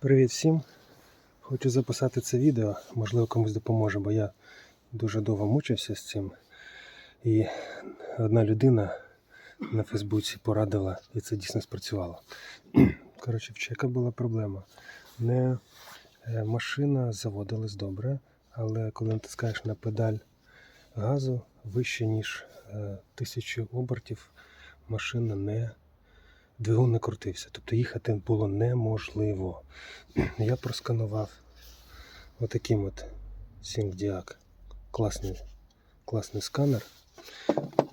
Привіт всім! Хочу записати це відео, можливо комусь допоможе, бо я дуже довго мучився з цим. І одна людина на Фейсбуці порадила, і це дійсно спрацювало. Коротше, в чека була проблема. Не е, машина заводилась добре, але коли натискаєш на педаль газу вище, ніж е, тисячу обертів, машина не двигун не крутився. Тобто їхати було неможливо. Я просканував отаким от SyncDiac. Класний, класний сканер.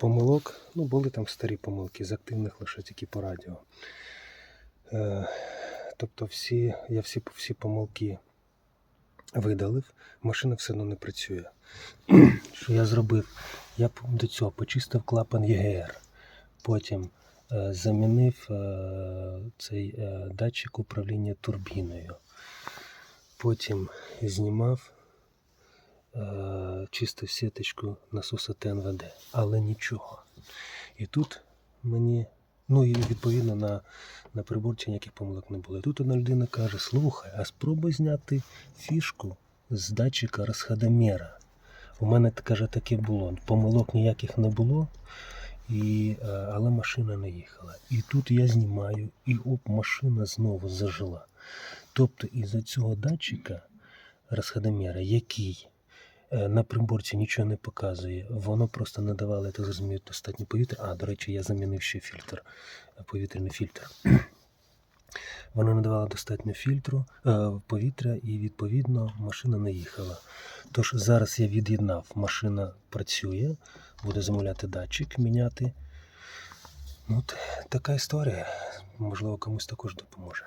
Помилок, ну були там старі помилки, з активних лише тільки по радіо. Е, тобто всі, я всі, всі помилки видалив, машина все одно не працює. Що я зробив? Я до цього почистив клапан ЄГР. Потім е, замінив е, цей е, датчик управління турбіною. Потім знімав, е, чистив сіточку насоса ТНВД, але нічого. І тут мені, ну і відповідно на, на приборці ніяких помилок не було. І тут одна людина каже: слухай, а спробуй зняти фішку з датчика розходоміра. У мене каже, таке було. Помилок ніяких не було. І, е, але машина не їхала. І тут я знімаю, і оп, машина знову зажила. Тобто із-за цього датчика розходоміра, який е, на приборці нічого не показує, воно просто не я так зрозумію, достатньо повітря. А, до речі, я замінив ще фільтр, е, повітряний фільтр. Воно не достатньо фільтру, повітря, і відповідно машина не їхала. Тож зараз я від'єднав, машина працює, буде замовляти датчик, міняти. Ну, от така історія. Можливо, комусь також допоможе.